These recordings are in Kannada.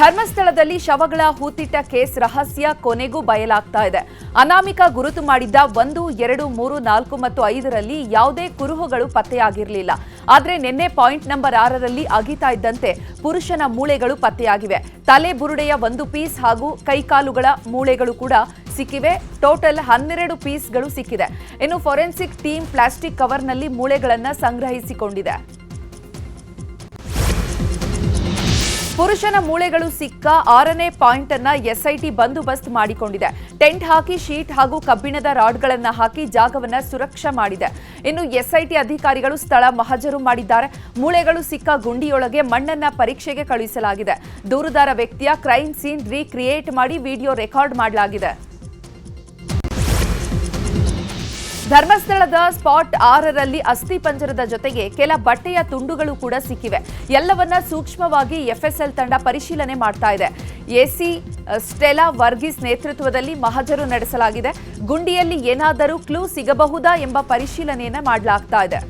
ಧರ್ಮಸ್ಥಳದಲ್ಲಿ ಶವಗಳ ಹೂತಿಟ್ಟ ಕೇಸ್ ರಹಸ್ಯ ಕೊನೆಗೂ ಬಯಲಾಗ್ತಾ ಇದೆ. ಅನಾಮಿಕ ಗುರುತು ಮಾಡಿದ್ದ ಒಂದು, ಎರಡು, ಮೂರು, ನಾಲ್ಕು ಮತ್ತು ಐದರಲ್ಲಿ ಯಾವುದೇ ಕುರುಹುಗಳು ಪತ್ತೆಯಾಗಿರಲಿಲ್ಲ. ಆದರೆ ನಿನ್ನೆ ಪಾಯಿಂಟ್ ನಂಬರ್ ಆರರಲ್ಲಿ ಅಗಿತಾ ಇದ್ದಂತೆ ಪುರುಷನ ಮೂಳೆಗಳು ಪತ್ತೆಯಾಗಿವೆ. ತಲೆ ಬುರುಡೆಯ ಒಂದು ಪೀಸ್ ಹಾಗೂ ಕೈಕಾಲುಗಳ ಮೂಳೆಗಳು ಕೂಡ ಸಿಕ್ಕಿವೆ. ಟೋಟಲ್ ಹನ್ನೆರಡು ಪೀಸ್ಗಳು ಸಿಕ್ಕಿದೆ. ಇನ್ನು ಫೊರೆನ್ಸಿಕ್ ಟೀಮ್ ಪ್ಲಾಸ್ಟಿಕ್ ಕವರ್ನಲ್ಲಿ ಮೂಳೆಗಳನ್ನು ಸಂಗ್ರಹಿಸಿಕೊಂಡಿದೆ. ಪುರುಷನ ಮೂಳೆಗಳು ಸಿಕ್ಕ ಆರನೇ ಪಾಯಿಂಟ್ ಅನ್ನ ಎಸ್ಐಟಿ ಬಂದೋಬಸ್ತ್ ಮಾಡಿಕೊಂಡಿದೆ. ಟೆಂಟ್ ಹಾಕಿ, ಶೀಟ್ ಹಾಗೂ ಕಬ್ಬಿಣದ ರಾಡ್ಗಳನ್ನ ಹಾಕಿ ಜಾಗವನ್ನ ಸುರಕ್ಷಾ ಮಾಡಿದೆ. ಇನ್ನು ಎಸ್ಐಟಿ ಅಧಿಕಾರಿಗಳು ಸ್ಥಳ ಮಹಜರು ಮಾಡಿದ್ದಾರೆ. ಮೂಳೆಗಳು ಸಿಕ್ಕ ಗುಂಡಿಯೊಳಗೆ ಮಣ್ಣನ್ನ ಪರೀಕ್ಷೆಗೆ ಕಳುಹಿಸಲಾಗಿದೆ. ದೂರುದಾರ ವ್ಯಕ್ತಿಯ ಕ್ರೈಮ್ ಸೀನ್ ರೀಕ್ರಿಯೇಟ್ ಮಾಡಿ ವಿಡಿಯೋ ರೆಕಾರ್ಡ್ ಮಾಡಲಾಗಿದೆ. ಧರ್ಮಸ್ಥಳದ ಸ್ಪಾಟ್ ಆರರಲ್ಲಿ ಅಸ್ಥಿ ಪಂಜರದ ಜೊತೆಗೆ ಕೆಲ ಬಟ್ಟೆಯ ತುಂಡುಗಳು ಕೂಡ ಸಿಕ್ಕಿವೆ. ಎಲ್ಲವನ್ನ ಸೂಕ್ಷ್ಮವಾಗಿ ಎಫ್ಎಸ್ಎಲ್ ತಂಡ ಪರಿಶೀಲನೆ ಮಾಡ್ತಾ ಇದೆ. ಎಸಿ ಸ್ಟೆಲಾ ವರ್ಗೀಸ್ ನೇತೃತ್ವದಲ್ಲಿ ಮಹಜರು ನಡೆಸಲಾಗಿದೆ. ಗುಂಡಿಯಲ್ಲಿ ಏನಾದರೂ ಕ್ಲೂ ಸಿಗಬಹುದಾ ಎಂಬ ಪರಿಶೀಲನೆಯನ್ನ ಮಾಡಲಾಗ್ತಾ ಇದೆ.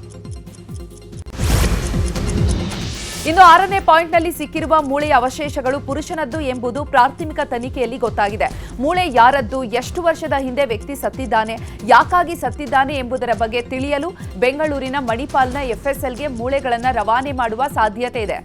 ಇನ್ನು ಆರನೇ ಪಾಯಿಂಟ್ನಲ್ಲಿ ಸಿಕ್ಕಿರುವ ಮೂಳೆಯ ಅವಶೇಷಗಳು ಪುರುಷನದ್ದು ಎಂಬುದು ಪ್ರಾಥಮಿಕ ತನಿಖೆಯಲ್ಲಿ ಗೊತ್ತಾಗಿದೆ. ಮೂಳೆ ಯಾರದ್ದು, ಎಷ್ಟು ವರ್ಷದ ಹಿಂದೆ ವ್ಯಕ್ತಿ ಸತ್ತಿದ್ದಾನೆ, ಯಾಕಾಗಿ ಸತ್ತಿದ್ದಾನೆ ಎಂಬುದರ ಬಗ್ಗೆ ತಿಳಿಯಲು ಬೆಂಗಳೂರಿನ ಮಣಿಪಾಲ್ನ ಎಫ್ಎಸ್ಎಲ್ಗೆ ಮೂಳೆಗಳನ್ನು ರವಾನೆ ಮಾಡುವ ಸಾಧ್ಯತೆ ಇದೆ.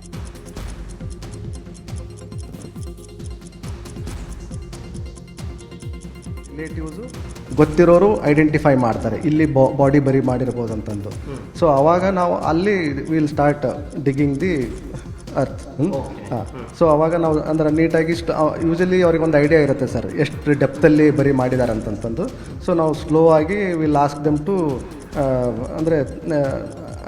ಗೊತ್ತಿರೋರು ಐಡೆಂಟಿಫೈ ಮಾಡ್ತಾರೆ. ಇಲ್ಲಿ ಬಾಡಿ ಬರಿ ಮಾಡಿರ್ಬೋದು ಅಂತಂದು ಸೊ ಅವಾಗ ನಾವು ಅಲ್ಲಿ will start digging the earth ಹಾಂ. ಸೊ ಅವಾಗ ನಾವು ಅಂದ್ರೆ ನೀಟಾಗಿ ಇಷ್ಟು ಯೂಶಲಿ ಅವ್ರಿಗೆ ಒಂದು ಐಡಿಯಾ ಇರುತ್ತೆ ಸರ್ ಎಷ್ಟು ಡೆಪ್ತಲ್ಲಿ ಬರಿ ಮಾಡಿದ್ದಾರೆ ಅಂತಂತಂದು ಸೊ ನಾವು ಸ್ಲೋ ಆಗಿ ವಿಲ್ ಆಸ್ಕ್ ದೆಮ್ ಟು ಅಂದರೆ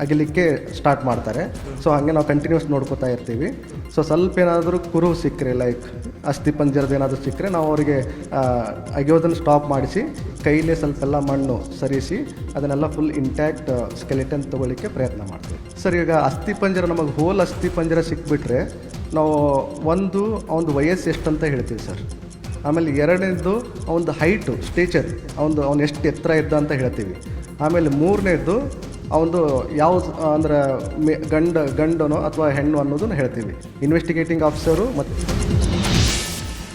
ಅಗಿಲಿಕ್ಕೆ ಸ್ಟಾರ್ಟ್ ಮಾಡ್ತಾರೆ. ಸೊ ಹಾಗೆ ನಾವು ಕಂಟಿನ್ಯೂಸ್ ನೋಡ್ಕೋತಾ ಇರ್ತೀವಿ. ಸೊ ಸ್ವಲ್ಪ ಏನಾದರೂ ಕುರು ಸಿಕ್ಕರೆ ಲೈಕ್ ಅಸ್ಥಿ ಪಂಜರದ ಏನಾದರೂ ಸಿಕ್ಕರೆ, ನಾವು ಅವರಿಗೆ ಅಗಿಯೋದನ್ನು ಸ್ಟಾಪ್ ಮಾಡಿಸಿ, ಕೈಲೇ ಸ್ವಲ್ಪ ಎಲ್ಲ ಮಣ್ಣು ಸರಿಸಿ, ಅದನ್ನೆಲ್ಲ ಫುಲ್ ಇಂಟ್ಯಾಕ್ಟ್ ಸ್ಕೆಲಿಟನ್ ತೊಗೊಳ್ಳಿಕ್ಕೆ ಪ್ರಯತ್ನ ಮಾಡ್ತೀವಿ. ಸರ್ ಈಗ ಅಸ್ಥಿ ಪಂಜರ, ನಮಗೆ ಹೋಲ್ ಅಸ್ಥಿ ಪಂಜರ ಸಿಕ್ಬಿಟ್ರೆ, ನಾವು ಒಂದು ಅವನದು ವಯಸ್ಸು ಎಷ್ಟು ಅಂತ ಹೇಳ್ತೀವಿ ಸರ್? ಆಮೇಲೆ ಎರಡನೇದು ಅವನದು ಹೈಟು ಸ್ಟೇಚರ್ ಅವನದು ಅವ್ನು ಎಷ್ಟು ಎತ್ತರ ಇದ್ದ ಅಂತ ಹೇಳ್ತೀವಿ. ಆಮೇಲೆ ಮೂರನೇದು ಅವನದು ಯಾವ ಅಂದ್ರೆ ಗಂಡ, ಗಂಡನೋ ಅಥವಾ ಹೆಣ್ಣು ಅನ್ನೋದನ್ನು ಹೇಳ್ತೀವಿ. ಇನ್ವೆಸ್ಟಿಗೇಟಿಂಗ್ ಆಫೀಸರು ಮತ್ತೆ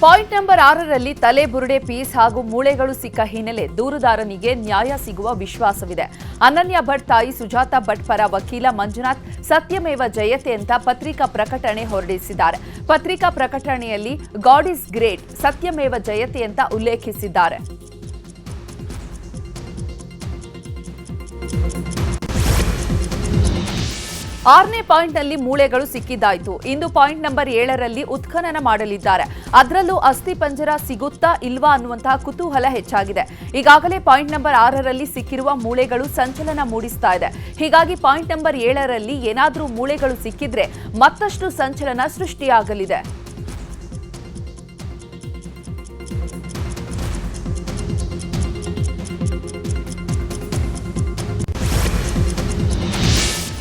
ಪಾಯಿಂಟ್ ನಂಬರ್ ಆರರಲ್ಲಿ ತಲೆ, ಬುರುಡೆ, ಪೀಸ್ ಹಾಗೂ ಮೂಳೆಗಳು ಸಿಕ್ಕ ಹಿನ್ನೆಲೆ ದೂರುದಾರನಿಗೆ ನ್ಯಾಯ ಸಿಗುವ ವಿಶ್ವಾಸವಿದೆ. ಅನನ್ಯ ಭಟ್ ತಾಯಿ ಸುಜಾತ ಭಟ್ ಪರ ವಕೀಲ ಮಂಜುನಾಥ್ ಸತ್ಯಮೇವ ಜಯತೆ ಅಂತ ಪತ್ರಿಕಾ ಪ್ರಕಟಣೆ ಹೊರಡಿಸಿದ್ದಾರೆ. ಪತ್ರಿಕಾ ಪ್ರಕಟಣೆಯಲ್ಲಿ ಗಾಡ್ ಇಸ್ ಗ್ರೇಟ್ ಸತ್ಯಮೇವ ಜಯತೆ ಅಂತ ಉಲ್ಲೇಖಿಸಿದ್ದಾರೆ. ಆರನೇ ಪಾಯಿಂಟ್ನಲ್ಲಿ ಮೂಳೆಗಳು ಸಿಕ್ಕಿದ್ದಾಯಿತು. ಇಂದು ಪಾಯಿಂಟ್ ನಂಬರ್ ಏಳರಲ್ಲಿ ಉತ್ಖನನ ಮಾಡಲಿದ್ದಾರೆ. ಅದರಲ್ಲೂ ಅಸ್ಥಿ ಪಂಜರ ಸಿಗುತ್ತಾ ಇಲ್ವಾ ಅನ್ನುವಂತಹ ಕುತೂಹಲ ಹೆಚ್ಚಾಗಿದೆ. ಈಗಾಗಲೇ ಪಾಯಿಂಟ್ ನಂಬರ್ ಆರರಲ್ಲಿ ಸಿಕ್ಕಿರುವ ಮೂಳೆಗಳು ಸಂಚಲನ ಮೂಡಿಸ್ತಾ ಇದೆ. ಹೀಗಾಗಿ ಪಾಯಿಂಟ್ ನಂಬರ್ ಏಳರಲ್ಲಿ ಏನಾದರೂ ಮೂಳೆಗಳು ಸಿಕ್ಕಿದ್ರೆ ಮತ್ತಷ್ಟು ಸಂಚಲನ ಸೃಷ್ಟಿಯಾಗಲಿದೆ.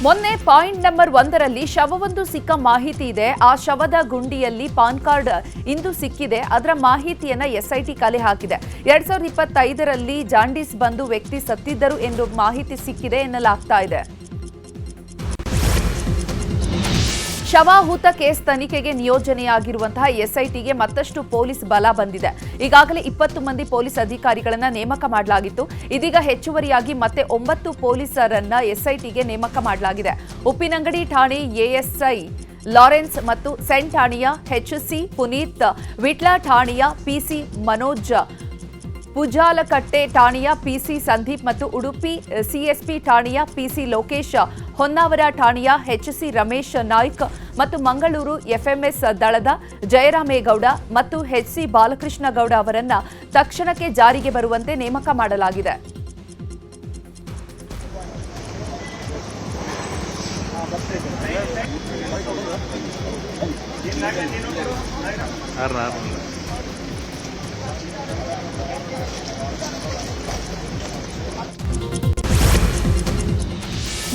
ಮೊನ್ನೆ ಪಾಯಿಂಟ್ ನಂಬರ್ ಒಂದರಲ್ಲಿ ಶವವೊಂದು ಸಿಕ್ಕ ಮಾಹಿತಿ ಇದೆ. ಆ ಶವದ ಗುಂಡಿಯಲ್ಲಿ ಪಾನ್ ಕಾರ್ಡ್ ಇಂದು ಸಿಕ್ಕಿದೆ. ಅದರ ಮಾಹಿತಿಯನ್ನ ಎಸ್ಐಟಿ ಕಲೆ ಹಾಕಿದೆ. ಎರಡ್ ಸಾವಿರದ ಇಪ್ಪತ್ತೈದರಲ್ಲಿ ಜಾಂಡೀಸ್ ಬಂದು ವ್ಯಕ್ತಿ ಸತ್ತಿದ್ದರು ಎಂದು ಮಾಹಿತಿ ಸಿಕ್ಕಿದೆ ಎನ್ನಲಾಗ್ತಾ ಇದೆ. ಶವಾಹೂತ ಕೇಸ್ ತನಿಖೆಗೆ ನಿಯೋಜನೆಯಾಗಿರುವಂತಹ ಎಸ್ಐಟಿಗೆ ಮತ್ತಷ್ಟು ಪೊಲೀಸ್ ಬಲ ಬಂದಿದೆ. ಈಗಾಗಲೇ ಇಪ್ಪತ್ತು ಮಂದಿ ಪೊಲೀಸ್ ಅಧಿಕಾರಿಗಳನ್ನ ನೇಮಕ ಮಾಡಲಾಗಿತ್ತು. ಇದೀಗ ಹೆಚ್ಚುವರಿಯಾಗಿ ಮತ್ತೆ ಒಂಬತ್ತು ಪೊಲೀಸರನ್ನ ಎಸ್ಐಟಿಗೆ ನೇಮಕ ಮಾಡಲಾಗಿದೆ. ಉಪ್ಪಿನಂಗಡಿ ಠಾಣೆ ಎಎಸ್ಐ, ಲಾರೆನ್ಸ್ ಮತ್ತು ಸೆಂಟ್ ಠಾಣೆಯ ಎಚ್ಸಿ ಪುನೀತ್, ವಿಟ್ಲ ಠಾಣೆಯ ಪಿಸಿ ಮನೋಜ್ ಪುಜಾಲಕಟ್ಟೆ ಠಾಣೆಯ ಪಿಸಿ ಸಂದೀಪ್ ಮತ್ತು ಉಡುಪಿ ಸಿಎಸ್ಪಿ ಠಾಣೆಯ ಪಿಸಿ ಲೋಕೇಶ್, ಹೊನ್ನಾವರ ಠಾಣೆಯ ಹೆಚ್ಸಿ ರಮೇಶ್ ನಾಯ್ಕ್ ಮತ್ತು ಮಂಗಳೂರು ಎಫ್ಎಂಎಸ್ ದಳದ ಜಯರಾಮೇಗೌಡ ಮತ್ತು ಎಚ್ಸಿ ಬಾಲಕೃಷ್ಣ ಗೌಡ ಅವರನ್ನ ತಕ್ಷಣಕ್ಕೆ ಜಾರಿಗೆ ಬರುವಂತೆ ನೇಮಕ ಮಾಡಲಾಗಿದೆ.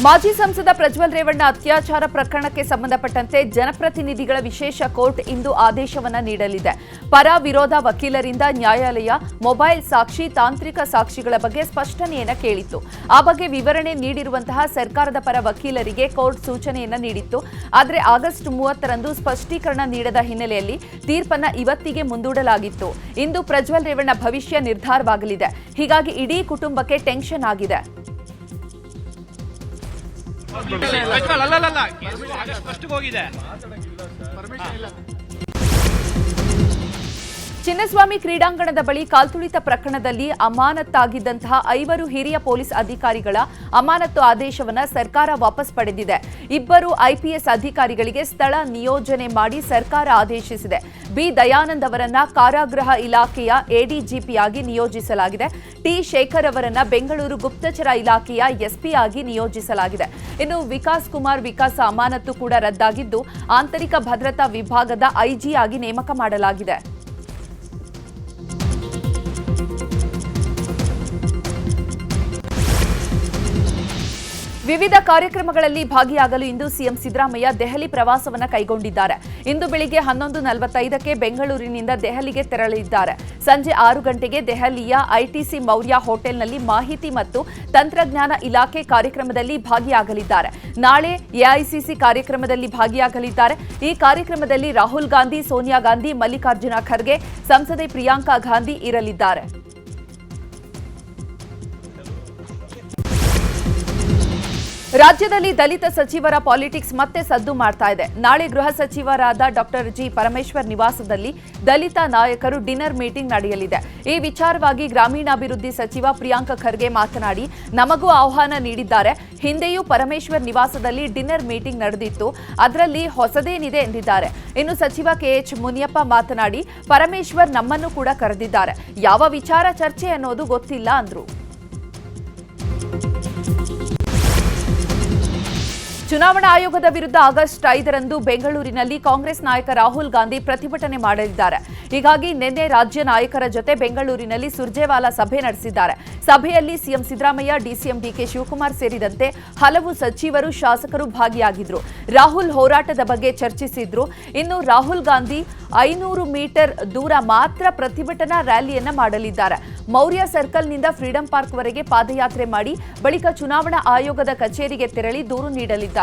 ಮಾಜಿ ಸಂಸದ ಪ್ರಜ್ವಲ್ ರೇವಣ್ಣ ಅತ್ಯಾಚಾರ ಪ್ರಕರಣಕ್ಕೆ ಸಂಬಂಧಪಟ್ಟಂತೆ ಜನಪ್ರತಿನಿಧಿಗಳ ವಿಶೇಷ ಕೋರ್ಟ್ ಇಂದು ಆದೇಶವನ್ನು ನೀಡಲಿದೆ. ಪರ ವಿರೋಧ ವಕೀಲರಿಂದ ನ್ಯಾಯಾಲಯ ಮೊಬೈಲ್ ಸಾಕ್ಷಿ, ತಾಂತ್ರಿಕ ಸಾಕ್ಷಿಗಳ ಬಗ್ಗೆ ಸ್ಪಷ್ಟನೆಯನ್ನು ಕೇಳಿತ್ತು. ಆ ಬಗ್ಗೆ ವಿವರಣೆ ನೀಡಿರುವಂತಹ ಸರ್ಕಾರದ ಪರ ವಕೀಲರಿಗೆ ಕೋರ್ಟ್ ಸೂಚನೆಯನ್ನು ನೀಡಿತ್ತು. ಆದರೆ ಆಗಸ್ಟ್ ಮೂವತ್ತರಂದು ಸ್ಪಷ್ಟೀಕರಣ ನೀಡದ ಹಿನ್ನೆಲೆಯಲ್ಲಿ ತೀರ್ಪನ್ನ ಇವತ್ತಿಗೆ ಮುಂದೂಡಲಾಗಿತ್ತು. ಇಂದು ಪ್ರಜ್ವಲ್ ರೇವಣ್ಣ ಭವಿಷ್ಯ ನಿರ್ಧಾರವಾಗಲಿದೆ. ಹೀಗಾಗಿ ಇಡೀ ಕುಟುಂಬಕ್ಕೆ ಟೆನ್ಷನ್ ಆಗಿದೆ. ಅಲ್ಲಲ್ಲ ಅಲ್ಲ. ಅಲ್ಲ ಫಸ್ಟ್ಗೆ ಹೋಗಿದೆ. ಚಿನ್ನಸ್ವಾಮಿ ಕ್ರೀಡಾಂಗಣದ ಬಳಿ ಕಾಲ್ತುಳಿತ ಪ್ರಕರಣದಲ್ಲಿ ಅಮಾನತ್ತಾಗಿದ್ದಂತಹ ಐವರು ಹಿರಿಯ ಪೊಲೀಸ್ ಅಧಿಕಾರಿಗಳ ಅಮಾನತ್ತು ಆದೇಶವನ್ನು ಸರ್ಕಾರ ವಾಪಸ್ ಪಡೆದಿದೆ. ಇಬ್ಬರು ಐಪಿಎಸ್ ಅಧಿಕಾರಿಗಳಿಗೆ ಸ್ಥಳ ನಿಯೋಜನೆ ಮಾಡಿ ಸರ್ಕಾರ ಆದೇಶಿಸಿದೆ. ಬಿ ದಯಾನಂದ್ ಅವರನ್ನ ಕಾರಾಗೃಹ ಇಲಾಖೆಯ ಎಡಿಜಿಪಿಯಾಗಿ ನಿಯೋಜಿಸಲಾಗಿದೆ. ಟಿ ಶೇಖರ್ ಅವರನ್ನ ಬೆಂಗಳೂರು ಗುಪ್ತಚರ ಇಲಾಖೆಯ ಎಸ್ಪಿ ಆಗಿ ನಿಯೋಜಿಸಲಾಗಿದೆ. ಇನ್ನು ವಿಕಾಸ್ ಕುಮಾರ್ ವಿಕಾಸ ಅಮಾನತ್ತು ಕೂಡ ರದ್ದಾಗಿದ್ದು, ಆಂತರಿಕ ಭದ್ರತಾ ವಿಭಾಗದ ಐಜಿ ಆಗಿ ನೇಮಕ ಮಾಡಲಾಗಿದೆ. ವಿವಿಧ ಕಾರ್ಯಕ್ರಮಗಳಲ್ಲಿ ಭಾಗಿಯಾಗಲು ಇಂದು ಸಿಎಂ ಸಿದ್ದರಾಮಯ್ಯ ದೆಹಲಿ ಪ್ರವಾಸವನ್ನು ಕೈಗೊಂಡಿದ್ದಾರೆ. ಇಂದು ಬೆಳಿಗ್ಗೆ ಹನ್ನೊಂದು ನಲವತ್ತೈದಕ್ಕೆ ಬೆಂಗಳೂರಿನಿಂದ ದೆಹಲಿಗೆ ತೆರಳಿದ್ದಾರೆ ಸಂಜೆ ಆರು ಗಂಟೆಗೆ ದೆಹಲಿಯ ಐಟಿಸಿ ಮೌರ್ಯ ಹೋಟೆಲ್ನಲ್ಲಿ ಮಾಹಿತಿ ಮತ್ತು ತಂತ್ರಜ್ಞಾನ ಇಲಾಖೆ ಕಾರ್ಯಕ್ರಮದಲ್ಲಿ ಭಾಗಿಯಾಗಲಿದ್ದಾರೆ. ನಾಳೆ ಎಐಸಿಸಿ ಕಾರ್ಯಕ್ರಮದಲ್ಲಿ ಭಾಗಿಯಾಗಲಿದ್ದಾರೆ. ಈ ಕಾರ್ಯಕ್ರಮದಲ್ಲಿ ರಾಹುಲ್ ಗಾಂಧಿ, ಸೋನಿಯಾ ಗಾಂಧಿ, ಮಲ್ಲಿಕಾರ್ಜುನ ಖರ್ಗೆ, ಸಂಸದೆ ಪ್ರಿಯಾಂಕಾ ಗಾಂಧಿ ಇರಲಿದ್ದಾರೆ. ರಾಜ್ಯದಲ್ಲಿ ದಲಿತ ಸಚಿವರ ಪಾಲಿಟಿಕ್ಸ್ ಮತ್ತೆ ಸದ್ದು ಮಾಡ್ತಾ ಇದೆ. ನಾಳೆ ಗೃಹ ಸಚಿವರಾದ ಡಾಕ್ಟರ್ ಜಿ ಪರಮೇಶ್ವರ್ ನಿವಾಸದಲ್ಲಿ ದಲಿತ ನಾಯಕರು ಡಿನ್ನರ್ ಮೀಟಿಂಗ್ ನಡೆಯಲಿದೆ. ಈ ವಿಚಾರವಾಗಿ ಗ್ರಾಮೀಣಾಭಿವೃದ್ಧಿ ಸಚಿವ ಪ್ರಿಯಾಂಕ ಖರ್ಗೆ ಮಾತನಾಡಿ, ನಮಗೂ ಆಹ್ವಾನ ನೀಡಿದ್ದಾರೆ. ಹಿಂದೆಯೂ ಪರಮೇಶ್ವರ್ ನಿವಾಸದಲ್ಲಿ ಡಿನ್ನರ್ ಮೀಟಿಂಗ್ ನಡೆದಿತ್ತು. ಅದರಲ್ಲಿ ಹೊಸದೇನಿದೆ ಎಂದಿದ್ದಾರೆ. ಇನ್ನು ಸಚಿವ ಕೆಎಚ್ ಮುನಿಯಪ್ಪ ಮಾತನಾಡಿ, ಪರಮೇಶ್ವರ್ ನಮ್ಮನ್ನು ಕೂಡ ಕರೆದಿದ್ದಾರೆ. ಯಾವ ವಿಚಾರ ಚರ್ಚೆ ಅನ್ನೋದು ಗೊತ್ತಿಲ್ಲ ಅಂದ್ರು. ಚುನಾವಣಾ ಆಯೋಗದ ವಿರುದ್ಧ ಆಗಸ್ಟ್ ಐದರಂದು ಬೆಂಗಳೂರಿನಲ್ಲಿ ಕಾಂಗ್ರೆಸ್ ನಾಯಕ ರಾಹುಲ್ ಗಾಂಧಿ ಪ್ರತಿಭಟನೆ ಮಾಡಲಿದ್ದಾರೆ ಹೀಗಾಗಿ ನಿನ್ನೆ ರಾಜ್ಯ ನಾಯಕರ ಜೊತೆ ಬೆಂಗಳೂರಿನಲ್ಲಿ ಸುರ್ಜೇವಾಲಾ ಸಭೆ ನಡೆಸಿದ್ದಾರೆ. ಸಭೆಯಲ್ಲಿ CM Siddaramaiah, DCM DK Shivakumar ಸೇರಿದಂತೆ ಹಲವು ಸಚಿವರು, ಶಾಸಕರು ಭಾಗಿಯಾಗಿದ್ರು. ರಾಹುಲ್ ಹೋರಾಟದ ಬಗ್ಗೆ ಚರ್ಚಿಸಿದ್ರು. ಇನ್ನು ರಾಹುಲ್ ಗಾಂಧಿ ಐನೂರು ಮೀಟರ್ ದೂರ ಮಾತ್ರ ಪ್ರತಿಭಟನಾ ರ್ಯಾಲಿಯನ್ನ ಮಾಡಲಿದ್ದಾರೆ. ಮೌರ್ಯ ಸರ್ಕಲ್ನಿಂದ ಫ್ರೀಡಂ ಪಾರ್ಕ್ವರೆಗೆ ಪಾದಯಾತ್ರೆ ಮಾಡಿ ಬಳಿಕ ಚುನಾವಣಾ ಆಯೋಗದ ಕಚೇರಿಗೆ ತೆರಳಿ ದೂರು ನೀಡಲಿದ್ದಾರೆ.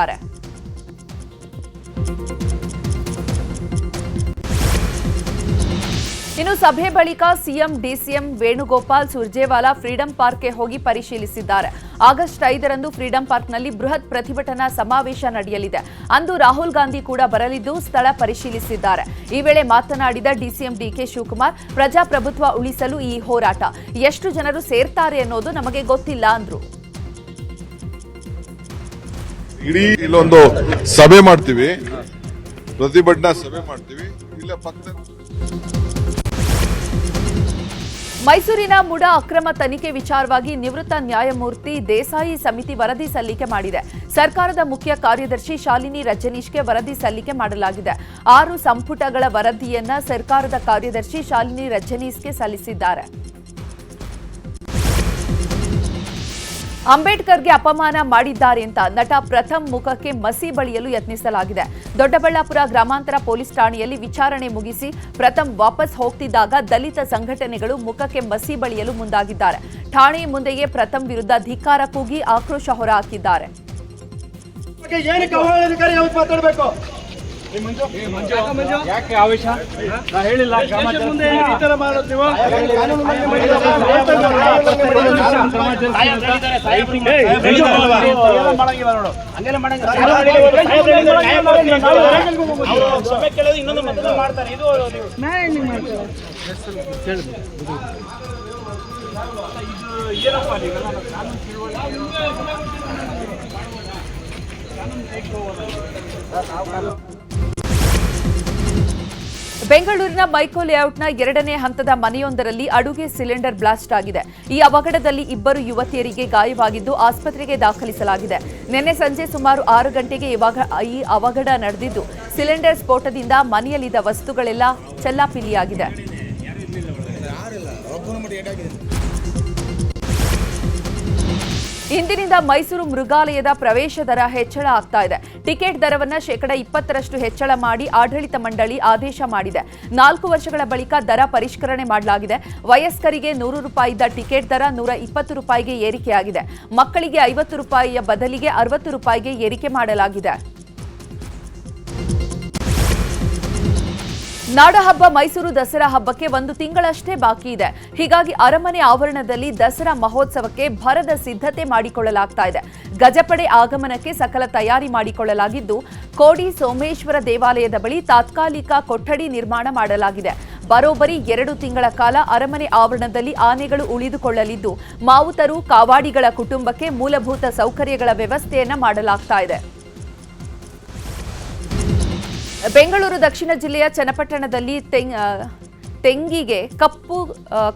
ಇನ್ನು ಸಭೆ ಬಳಿಕ CM, DCM Venugopal Surjewala Freedom ಪಾರ್ಕ್ಗೆ ಹೋಗಿ ಪರಿಶೀಲಿಸಿದ್ದಾರೆ. ಆಗಸ್ಟ್ ಐದರಂದು ಫ್ರೀಡಂ ಪಾರ್ಕ್ನಲ್ಲಿ ಬೃಹತ್ ಪ್ರತಿಭಟನಾ ಸಮಾವೇಶ ನಡೆಯಲಿದೆ. ಅಂದು ರಾಹುಲ್ ಗಾಂಧಿ ಕೂಡ ಬರಲಿದ್ದು ಸ್ಥಳ ಪರಿಶೀಲಿಸಿದ್ದಾರೆ. ಈ ವೇಳೆ ಮಾತನಾಡಿದ ಡಿಸಿಎಂ ಡಿಕೆ ಶಿವಕುಮಾರ್, ಪ್ರಜಾಪ್ರಭುತ್ವ ಉಳಿಸಲು ಈ ಹೋರಾಟ. ಎಷ್ಟು ಜನರು ಸೇರ್ತಾರೆ ಅನ್ನೋದು ನಮಗೆ ಗೊತ್ತಿಲ್ಲ ಅಂದ್ರು. ಇಡೀ ಇಲ್ಲೊಂದು ಸಭೆ ಮಾಡ್ತೀವಿ. ಪ್ರತಿಭಟನಾ ಸಭೆ ಮಾಡ್ತೀವಿ. ಇಲ್ಲ ಪಕ್ಕ ಮೈಸೂರಿನ ಮುಡ ಅಕ್ರಮ ತನಿಖೆ ವಿಚಾರವಾಗಿ ನಿವೃತ್ತ ನ್ಯಾಯಮೂರ್ತಿ ದೇಸಾಯಿ ಸಮಿತಿ ವರದಿ ಸಲ್ಲಿಕೆ ಮಾಡಿದೆ. ಸರ್ಕಾರದ ಮುಖ್ಯ ಕಾರ್ಯದರ್ಶಿ ಶಾಲಿನಿ ರಜನೀಶ್ಗೆ ವರದಿ ಸಲ್ಲಿಕೆ ಮಾಡಲಾಗಿದೆ. ಆರು ಸಂಪುಟಗಳ ವರದಿಯನ್ನ ಸರ್ಕಾರದ ಕಾರ್ಯದರ್ಶಿ ಶಾಲಿನಿ ರಜನೀಶ್ಗೆ ಸಲ್ಲಿಸಿದ್ದಾರೆ. ಅಂಬೇಡ್ಕರ್ಗೆ ಅಪಮಾನ ಮಾಡಿದ್ದಾರೆ ಅಂತ ನಟ ಪ್ರಥಮ್ ಮುಖಕ್ಕೆ ಮಸಿ ಬಳಿಯಲು ಯತ್ನಿಸಲಾಗಿದೆ. ದೊಡ್ಡಬಳ್ಳಾಪುರ ಗ್ರಾಮಾಂತರ ಪೊಲೀಸ್ ಠಾಣೆಯಲ್ಲಿ ವಿಚಾರಣೆ ಮುಗಿಸಿ ಪ್ರಥಮ್ ವಾಪಸ್ ಹೋಗ್ತಿದ್ದಾಗ ದಲಿತ ಸಂಘಟನೆಗಳು ಮುಖಕ್ಕೆ ಮಸಿ ಬಳಿಯಲು ಮುಂದಾಗಿದ್ದಾರೆ. ಠಾಣೆ ಮುಂದೆಯೇ ಪ್ರಥಮ್ ವಿರುದ್ಧ ಧಿಕ್ಕಾರ ಕೂಗಿ ಆಕ್ರೋಶ ಹೊರಹಾಕಿದ್ದಾರೆ. ಯಾಕೆ ಆವೇಶ ನಾ ಹೇಳಿಲ್ಲ ಮುಂದೆ ಈ ತರ ಮಾಡೋದು ನೀವು ಕಾನೂನು ಮಂಡನೆ ಮಾಡಂಗಿಲ್ಲ ನೋಡು ಹಂಗೆಲ್ಲ ಸಭೆ ಕೇಳೋದು ಇನ್ನೊಂದು ಮತ್ತೊಂದು ಮಾಡ್ತಾರೆ ಇದು ನೀವು ಏನಪ್ಪ ನೀವೆಲ್ಲ ಕಾನೂನು ತಿಳುವಳಿಕೆ ಬೆಂಗಳೂರಿನ ಮೈಕೋ ಲೇಔಟ್ನ ಎರಡನೇ ಹಂತದ ಮನೆಯೊಂದರಲ್ಲಿ ಅಡುಗೆ ಸಿಲಿಂಡರ್ ಬ್ಲಾಸ್ಟ್ ಆಗಿದೆ. ಈ ಅವಘಡದಲ್ಲಿ ಇಬ್ಬರು ಯುವತಿಯರಿಗೆ ಗಾಯವಾಗಿದ್ದು ಆಸ್ಪತ್ರೆಗೆ ದಾಖಲಿಸಲಾಗಿದೆ. ನಿನ್ನೆ ಸಂಜೆ ಸುಮಾರು ಆರು ಗಂಟೆಗೆ ಇವಾಗ ಈ ಅವಘಡ ನಡೆದಿದ್ದು ಸಿಲಿಂಡರ್ ಸ್ಫೋಟದಿಂದ ಮನೆಯಲ್ಲಿದ್ದ ವಸ್ತುಗಳೆಲ್ಲ ಚೆಲ್ಲಾಪಿಲ್ಲಿಯಾಗಿದೆ. ಇಂದಿನಿಂದ ಮೈಸೂರು ಮೃಗಾಲಯದ ಪ್ರವೇಶ ದರ ಹೆಚ್ಚಳ ಆಗ್ತಾ ಇದೆ. ಟಿಕೆಟ್ ದರವನ್ನು ಶೇಕಡ ಇಪ್ಪತ್ತರಷ್ಟು ಹೆಚ್ಚಳ ಮಾಡಿ ಆಡಳಿತ ಮಂಡಳಿ ಆದೇಶ ಮಾಡಿದೆ. ನಾಲ್ಕು ವರ್ಷಗಳ ಬಳಿಕ ದರ ಪರಿಷ್ಕರಣೆ ಮಾಡಲಾಗಿದೆ. ವಯಸ್ಕರಿಗೆ ನೂರು ರೂಪಾಯಿ ಇದ್ದ ಟಿಕೆಟ್ ದರ ನೂರ ಇಪ್ಪತ್ತು ರೂಪಾಯಿಗೆ ಏರಿಕೆಯಾಗಿದೆ. ಮಕ್ಕಳಿಗೆ ಐವತ್ತು ರೂಪಾಯಿಯ ಬದಲಿಗೆ ಅರವತ್ತು ರೂಪಾಯಿಗೆ ಏರಿಕೆ ಮಾಡಲಾಗಿದೆ. ನಾಡಹಬ್ಬ ಮೈಸೂರು ದಸರಾ ಹಬ್ಬಕ್ಕೆ ಒಂದು ತಿಂಗಳಷ್ಟೇ ಬಾಕಿ ಇದೆ. ಹೀಗಾಗಿ ಅರಮನೆ ಆವರಣದಲ್ಲಿ ದಸರಾ ಮಹೋತ್ಸವಕ್ಕೆ ಭರದ ಸಿದ್ಧತೆ ಮಾಡಿಕೊಳ್ಳಲಾಗ್ತಾ ಇದೆ. ಗಜಪಡೆ ಆಗಮನಕ್ಕೆ ಸಕಲ ತಯಾರಿ ಮಾಡಿಕೊಳ್ಳಲಾಗಿದ್ದು, ಕೋಡಿ ಸೋಮೇಶ್ವರ ದೇವಾಲಯದ ಬಳಿ ತಾತ್ಕಾಲಿಕ ಕೊಠಡಿ ನಿರ್ಮಾಣ ಮಾಡಲಾಗಿದೆ. ಬರೋಬ್ಬರಿ ಎರಡು ತಿಂಗಳ ಕಾಲ ಅರಮನೆ ಆವರಣದಲ್ಲಿ ಆನೆಗಳು ಉಳಿದುಕೊಳ್ಳಲಿದ್ದು, ಮಾವುತರು, ಕಾವಾಡಿಗಳ ಕುಟುಂಬಕ್ಕೆ ಮೂಲಭೂತ ಸೌಕರ್ಯಗಳ ವ್ಯವಸ್ಥೆಯನ್ನ ಮಾಡಲಾಗ್ತಾ ಇದೆ. ಬೆಂಗಳೂರು ದಕ್ಷಿಣ ಜಿಲ್ಲೆಯ ಚನ್ನಪಟ್ಟಣದಲ್ಲಿ ತೆಂಗ್ ತೆಂಗಿಗೆ ಕಪ್ಪು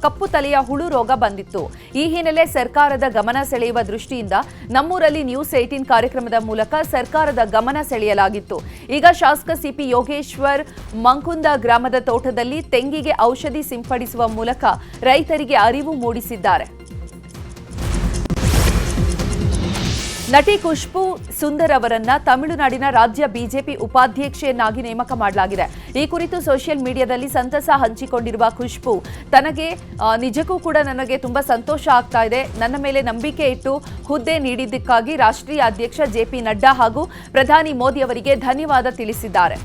ಕಪ್ಪು ತಲೆಯ ಹುಳು ರೋಗ ಬಂದಿತ್ತು. ಈ ಹಿನ್ನೆಲೆ ಸರ್ಕಾರದ ಗಮನ ಸೆಳೆಯುವ ದೃಷ್ಟಿಯಿಂದ ನಮ್ಮೂರಲ್ಲಿ ನ್ಯೂಸ್ ಏಟೀನ್ ಕಾರ್ಯಕ್ರಮದ ಮೂಲಕ ಸರ್ಕಾರದ ಗಮನ ಸೆಳೆಯಲಾಗಿತ್ತು. ಈಗ ಶಾಸಕ ಸಿಪಿ ಯೋಗೇಶ್ವರ್ ಮಂಕುಂದ ಗ್ರಾಮದ ತೋಟದಲ್ಲಿ ತೆಂಗಿಗೆ ಔಷಧಿ ಸಿಂಪಡಿಸುವ ಮೂಲಕ ರೈತರಿಗೆ ಅರಿವು ಮೂಡಿಸಿದ್ದಾರೆ. ನಟಿ ಖುಷ್ಬು ಸುಂದರ್ ಅವರನ್ನ ತಮಿಳುನಾಡಿನ ರಾಜ್ಯ ಬಿಜೆಪಿ ಉಪಾಧ್ಯಕ್ಷೆಯನ್ನಾಗಿ ನೇಮಕ ಮಾಡಲಾಗಿದೆ. ಈ ಕುರಿತು ಸೋಷಿಯಲ್ ಮೀಡಿಯಾದಲ್ಲಿ ಸಂತಸ ಹಂಚಿಕೊಂಡಿರುವ ಖುಷ್ಬು, ತನಗೆ ನಿಜಕ್ಕೂ ಕೂಡ ನನಗೆ ತುಂಬಾ ಸಂತೋಷ ಆಗ್ತಾ ಇದೆ. ನನ್ನ ಮೇಲೆ ನಂಬಿಕೆ ಇಟ್ಟು ಹುದ್ದೆ ನೀಡಿದ್ದಕ್ಕಾಗಿ ರಾಷ್ಟ್ರೀಯ ಅಧ್ಯಕ್ಷ ಜೆಪಿ ನಡ್ಡಾ ಹಾಗೂ ಪ್ರಧಾನಿ ಮೋದಿ ಅವರಿಗೆ ಧನ್ಯವಾದ ತಿಳಿಸಿದ್ದಾರೆ.